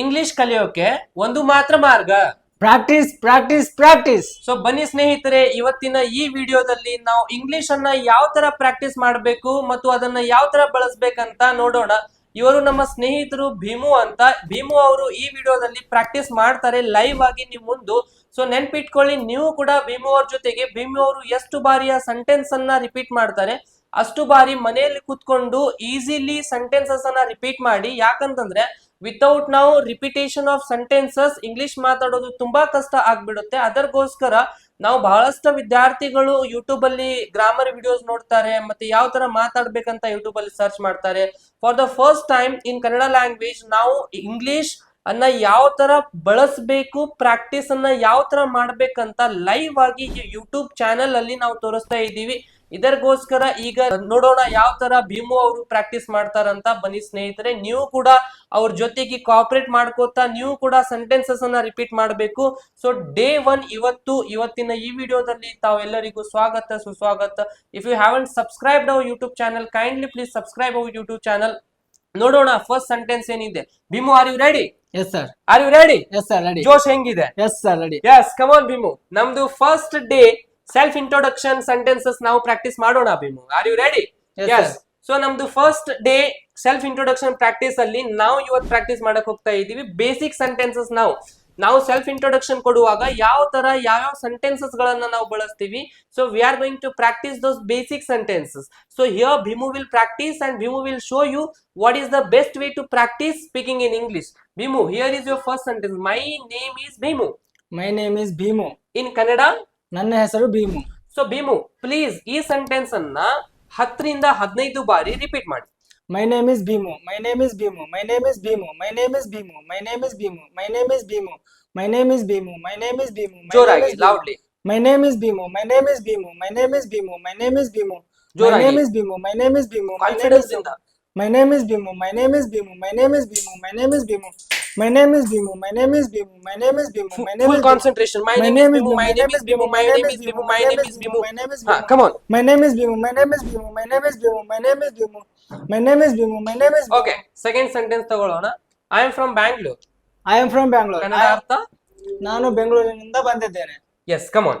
English ಕಲಿಯೋಕೆ ಒಂದು ಮಾತ್ರ ಮಾರ್ಗ. ಪ್ರಾಕ್ಟೀಸ್ ಪ್ರಾಕ್ಟೀಸ್ ಪ್ರಾಕ್ಟೀಸ್ ಸೊ ಬನ್ನಿ ಸ್ನೇಹಿತರೆ ಇವತ್ತಿನ ಈ ವಿಡಿಯೋದಲ್ಲಿ ನಾವು ಇಂಗ್ಲಿಷ್ ಅನ್ನ ಯಾವ ತರ ಪ್ರಾಕ್ಟೀಸ್ ಮಾಡಬೇಕು ಮತ್ತು ಅದನ್ನ ಯಾವ ತರ ಬಳಸ್ಬೇಕಂತ ನೋಡೋಣ. ಇವರು ನಮ್ಮ ಸ್ನೇಹಿತರು ಭೀಮು ಅಂತ. ಭೀಮು ಅವರು ಈ ವಿಡಿಯೋದಲ್ಲಿ ಪ್ರಾಕ್ಟೀಸ್ ಮಾಡ್ತಾರೆ ಲೈವ್ ಆಗಿ ನಿಮ್ ಮುಂದೆ. ಸೊ ನೆನ್ಪಿಟ್ಕೊಳ್ಳಿ ನೀವು ಕೂಡ ಭೀಮು ಅವ್ರ ಜೊತೆಗೆ. ಭೀಮು ಅವರು ಎಷ್ಟು ಬಾರಿಯ ಸೆಂಟೆನ್ಸ್ ಅನ್ನ ರಿಪೀಟ್ ಮಾಡ್ತಾರೆ. ಅಷ್ಟು ಬಾರಿ ಮನೆಯಲ್ಲಿ ಕೂತ್ಕೊಂಡು ಈಸಿಲಿ ಸೆಂಟೆನ್ಸಸ್ ಅನ್ನ ರಿಪೀಟ್ ಮಾಡಿ. ಯಾಕಂತಂದ್ರೆ ವಿತೌಟ್ ನಾವು ರಿಪಿಟೇಷನ್ ಆಫ್ ಸೆಂಟೆನ್ಸಸ್ ಇಂಗ್ಲಿಷ್ ಮಾತಾಡೋದು ತುಂಬಾ ಕಷ್ಟ ಆಗ್ಬಿಡುತ್ತೆ. ಅದಕ್ಕೋಸ್ಕರ ನಾವು ಬಹಳಷ್ಟು ವಿದ್ಯಾರ್ಥಿಗಳು ಯೂಟ್ಯೂಬ್ ಅಲ್ಲಿ ಗ್ರಾಮರ್ ವಿಡಿಯೋಸ್ ನೋಡ್ತಾರೆ, ಮತ್ತೆ ಯಾವ ತರ ಮಾತಾಡ್ಬೇಕಂತ ಯೂಟ್ಯೂಬ್ ಅಲ್ಲಿ ಸರ್ಚ್ ಮಾಡ್ತಾರೆ. For the first time in Kannada language ನಾವು ಇಂಗ್ಲಿಷ್ ಅನ್ನ ಯಾವ ತರ ಬಳಸಬೇಕು ಪ್ರಾಕ್ಟೀಸ್ ಅನ್ನ ಯಾವ ತರ ಮಾಡ್ಬೇಕಂತ ಲೈವ್ ಆಗಿ ಯೂಟ್ಯೂಬ್ ಚಾನೆಲ್ ಅಲ್ಲಿ ನಾವು ತೋರಿಸ್ತಾ ಇದ್ದೀವಿ. ಇದಕ್ಕೋಸ್ಕರ ಈಗ ನೋಡೋಣ ಯಾವ ತರ ಭೀಮು ಅವರು ಪ್ರಾಕ್ಟೀಸ್ ಮಾಡ್ತಾರಂತ. ಬನ್ನಿ ಸ್ನೇಹಿತರೆ ನೀವು ಕೂಡ ಅವ್ರ ಜೊತೆಗೆ ಕಾಪರೇಟ್ ಮಾಡ್ಕೋತಾ ನೀವು ಕೂಡ ಸೆಂಟೆನ್ಸಸ್ ಅನ್ನ ರಿಪೀಟ್ ಮಾಡಬೇಕು. ಸೊ ಡೇ ಒನ್ ಇವತ್ತು ಇವತ್ತಿನ ಈ ವಿಡಿಯೋದಲ್ಲಿ ತಾವೆಲ್ಲರಿಗೂ ಸ್ವಾಗತ ಸುಸ್ವಾಗತ. If you haven't subscribed our YouTube channel kindly please subscribe our YouTube channel ನೋಡೋಣ ಫಸ್ಟ್ ಸೆಂಟೆನ್ಸ್ ಏನಿದೆ? Bhimu are you ready yes sir are you ready yes sir ready ಜೋಶ್ ಹೆಂಗಿದೆ? Yes sir ready yes come on Bhimu. ನಮ್ದು first day self introduction sentences ನಾವು practice ಮಾಡೋಣ Bhimu. Are you ready Yes, yes. So ನಮ್ದು first day self introduction practice ಅಲ್ಲಿ ನಾವು ಇವತ್ತು practice ಮಾಡಕ್ ಹೋಗ್ತಾ ಇದೀವಿ ಬೇಸಿಕ್ ಸೆಂಟೆನ್ಸಸ್ ನಾವು. ನಾವು ಸೆಲ್ಫ್ ಇಂಟ್ರೊಡಕ್ಷನ್ ಕೊಡುವಾಗ ಯಾವ ತರ ಯಾವ್ಯಾವ ಸೆಂಟೆನ್ಸಸ್ ಗಳನ್ನ ನಾವು ಬಳಸ್ತೀವಿ. So we are going to practice those basic sentences so here Bhimu will practice and Bhimu will show you what is the best way to practice speaking in English Bhimu here is your first sentence my name is Bhimu. My name is Bhimu. In Kannada ನನ್ನ ಹೆಸರು Bhimu so Bhimu please ಈ sentence ಅನ್ನ ಹತ್ತರಿಂದ ಹದಿನೈದು ಬಾರಿ repeat ಮಾಡಿ my name is Bhimu my name is Bhimu my name is Bhimu my name is Bhimu my name is Bhimu my name is Bhimu my name is Bhimu my name is Bhimu ಜೋರಾಗಿ loudly my name is Bhimu my name is Bhimu my name is Bhimu my name is Bhimu my ಜೋರಾಗಿ. Name is Bhimu my name is Bhimu my name confidence is ಇಂದ My name is Bimu. My name is Bimu. My name is Bimu. My name is Bimu. My name is Bimu. My name is Bimu. My name is Bimu. My name is Bimu. My name is Bimu. My name is Bimu. Come on. My name is Bimu. My name is Bimu. My name is Bimu. My name is Bimu. My name is Bimu. My name is Bimu. Second sentence. Sentence ತಗೊಳ್ಳೋಣ I am from Bangalore I am from Bangalore. Kannada I- ಅರ್ಥ ನಾನು ಬೆಂಗಳೂರಿನಿಂದ ಬಂದಿದ್ದೇನೆ yes come on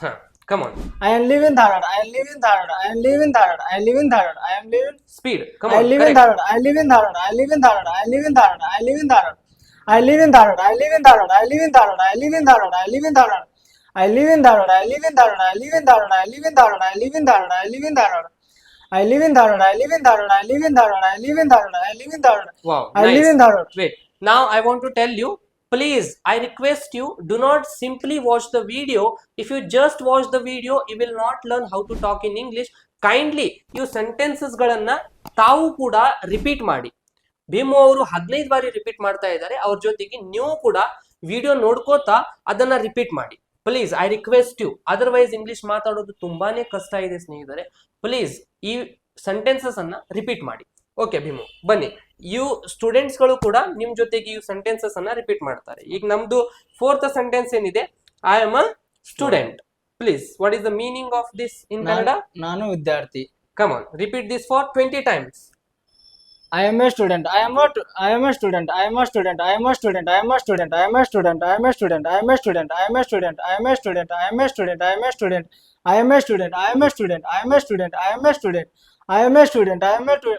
Huh. Come on. I am leaving Tharad. I am leaving Dharad. I am leaving Dharad. I am leaving Dharad. I am leaving. Speed. Come on. I live in Tharad. I live in Tharad. I live in Tharad. I live in Dharad. I live in Dharad. I live in Tharad. I live in Tharad. I live in Tharad. I live in Tharad. I live in Tharad. I live in Tharad. I live in Tharad. I live in Tharad. I live in Tharad. I live in Tharad. I live in Tharad. I live in Tharad. I live in Tharad. I live in Tharad. I live in Tharad. I live in Tharad. Wow. I live in Tharad. Wait. Now I want to tell you please, I request you, do not simply watch the video. If you just watch the video, you will not learn how to talk in English. Kindly, you sentences ಗಳನ್ನ ತಾವು ಕೂಡ repeat ಮಾಡಿ ಭೀಮು ಅವರು ಹದಿನೈದು ಬಾರಿ repeat ಮಾಡ್ತಾ ಇದ್ದಾರೆ ಅವ್ರ ಜೊತೆಗೆ ನೀವು ಕೂಡ ವಿಡಿಯೋ ನೋಡ್ಕೋತಾ ಅದನ್ನ ರಿಪೀಟ್ ಮಾಡಿ please I request you otherwise English ಮಾತಾಡೋದು ತುಂಬಾನೇ ಕಷ್ಟ ಇದೆ ಸ್ನೇಹಿತರೆ ಪ್ಲೀಸ್ ಈ ಸೆಂಟೆನ್ಸಸ್ ಅನ್ನ ರಿಪೀಟ್ ಮಾಡಿ ಓಕೆ ಭೀಮು ಬನ್ನಿ ಇವು ಸ್ಟೂಡೆಂಟ್ಸ್ಗಳು ಕೂಡ ನಿಮ್ಮ ಜೊತೆಗೆ ಇವು ಸೆಂಟೆನ್ಸಸ್ ಅನ್ನ ರಿಪೀಟ್ ಮಾಡ್ತಾರೆ ಈಗ ನಮ್ದು ಫೋರ್ತ್ ಸೆಂಟೆನ್ಸ್ ಏನಿದೆ I am a student please what is the meaning of this in Kannada ನಾನು- ವಿದ್ಯಾರ್ಥಿ come on repeat this for twenty times I am a student. I am a student I am a student. I am a student. I am a student. I am a student. I am a student. I am a student. I am a student. I am a student. I am a student. I am a student. I am a student. I am a student. I am a student. I am a student. I am a student. I am a student. I am a tu-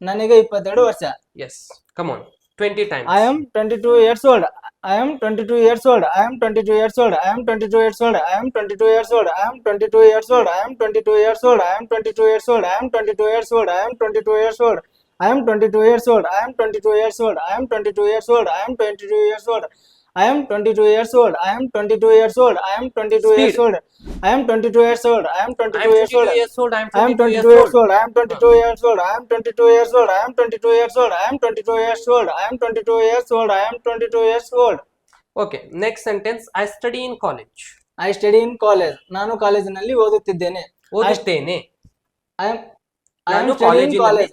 ನನಗೆ ಇಪ್ಪತ್ತೆರಡು ವರ್ಷ yes come on twenty time I am 22 years old. I am 22 years old. I am 22 years old. I am 22 years old. I am 22 years old. I am 22 years old. I am 22 years old. I am 22 years old. I am 22 years old. I am 22 years old. I am 22 years old. I am 22 years old. I am 22 years old. I am 22 years old. I am 22 years old. I am 22 years old. I am 22 years Speed. old. I am 22 years old. I am 22 years old. years old. I'm I am 22 22 years years old. I am 22 years old. I am 22 years old. I am 22 years old. I am 22 years old. I am 22 years old. I am 22 years old. Okay next sentence I study in college I study in college ನಾನು ಕಾಲೇಜಿನಲ್ಲಿ ಓದುತ್ತಿದ್ದೇನೆ ಓದುತ್ತೇನೆ I am I am ನಾನು study in ಕಾಲೇಜಿನಲ್ಲಿ- college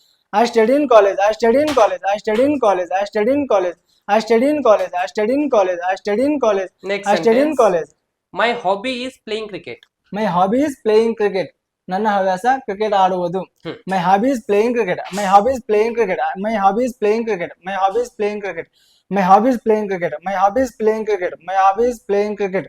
I study in college. I study in college. I study in college. I study in college. I study in college. I study in college. I study in college. Next I study in college. My hobby is playing cricket my hobby is playing cricket ನನ್ನ ಹವ್ಯಾಸ cricket ಆಡುವುದು hmm. My hobby is playing cricket my hobby is playing cricket my hobby is playing cricket my hobby is playing cricket my hobby is playing cricket my hobby is playing cricket my hobby is playing cricket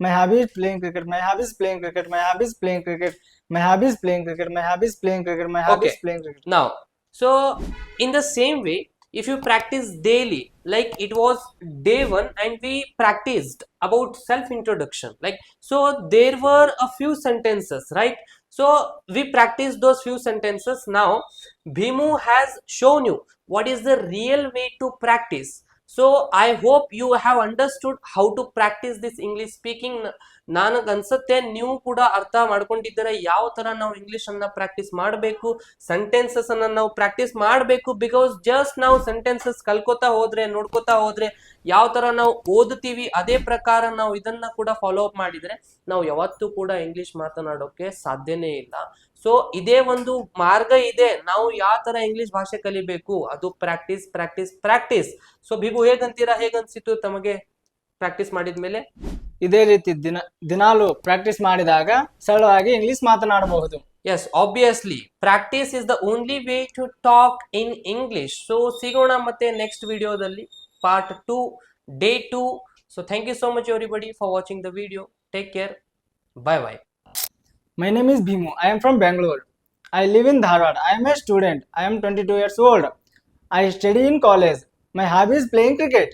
My hobby is playing cricket. My hobby is playing cricket. My hobby is playing cricket. My hobby is playing cricket. My hobby is playing cricket. My hobby Okay. is playing cricket. now so in the same way if you practice daily like it was day one and we practiced about self introduction like so there were a few sentences right so we practiced those few sentences now bhimu has shown you what is the real way to practice so i hope you have understood how to practice this english speaking ನನಗ್ ಅನ್ಸುತ್ತೆ ನೀವು ಕೂಡ ಅರ್ಥ ಮಾಡ್ಕೊಂಡಿದ್ದರೆ, ಯಾವ ತರ ನಾವು English ಅನ್ನ practice ಮಾಡಬೇಕು ಸೆಂಟೆನ್ಸಸ್ ಅನ್ನ ನಾವು ಪ್ರಾಕ್ಟೀಸ್ ಮಾಡಬೇಕು ಬಿಕಾಸ್ ಜಸ್ಟ್ ನಾವು ಸೆಂಟೆನ್ಸಸ್ ಕಲ್ಕೋತಾ ಹೋದ್ರೆ, ನೋಡ್ಕೋತಾ ಹೋದ್ರೆ, ಯಾವ ತರ ನಾವು ಓದುತ್ತೀವಿ, ಅದೇ ಪ್ರಕಾರ ನಾವು ಇದನ್ನ ಕೂಡ ಫಾಲೋ ಅಪ್ ಮಾಡಿದ್ರೆ, ನಾವು ಯಾವತ್ತೂ ಕೂಡ ಇಂಗ್ಲಿಷ್ ಮಾತನಾಡೋಕೆ ಸಾಧ್ಯನೇ ಇಲ್ಲ. ಸೊ ಇದೇ ಒಂದು ಮಾರ್ಗ ಇದೆ, ನಾವು ಯಾವ ತರ ಇಂಗ್ಲಿಷ್ ಭಾಷೆ ಕಲಿಬೇಕು, ಅದು ಪ್ರಾಕ್ಟೀಸ್ ಪ್ರಾಕ್ಟೀಸ್ ಪ್ರಾಕ್ಟೀಸ್ ಸೊ ಬಿಗು ಹೇಗಂತೀರಾ ಹೇಗನ್ಸಿತು ತಮಗೆ ಪ್ರಾಕ್ಟೀಸ್ ಮಾಡಿದ್ಮೇಲೆ? ಇದೇ ರೀತಿ ದಿನ ದಿನಾಲು ಪ್ರಾಕ್ಟೀಸ್ ಮಾಡಿದಾಗ ಸರಳವಾಗಿ ಇಂಗ್ಲಿಷ್ ಮಾತನಾಡಬಹುದು. Yes obviously practice is the only way to talk in English so ಸಿಗೋಣ ಮತ್ತೆ ನೆಕ್ಸ್ಟ್ ವಿಡಿಯೋದಲ್ಲಿ part two day two so thank you so much everybody for watching the video take care bye bye my name is Bhimu I am from Bengaluru I live in Dharwad I am a student I am twenty two years old I study in college my hobby is playing cricket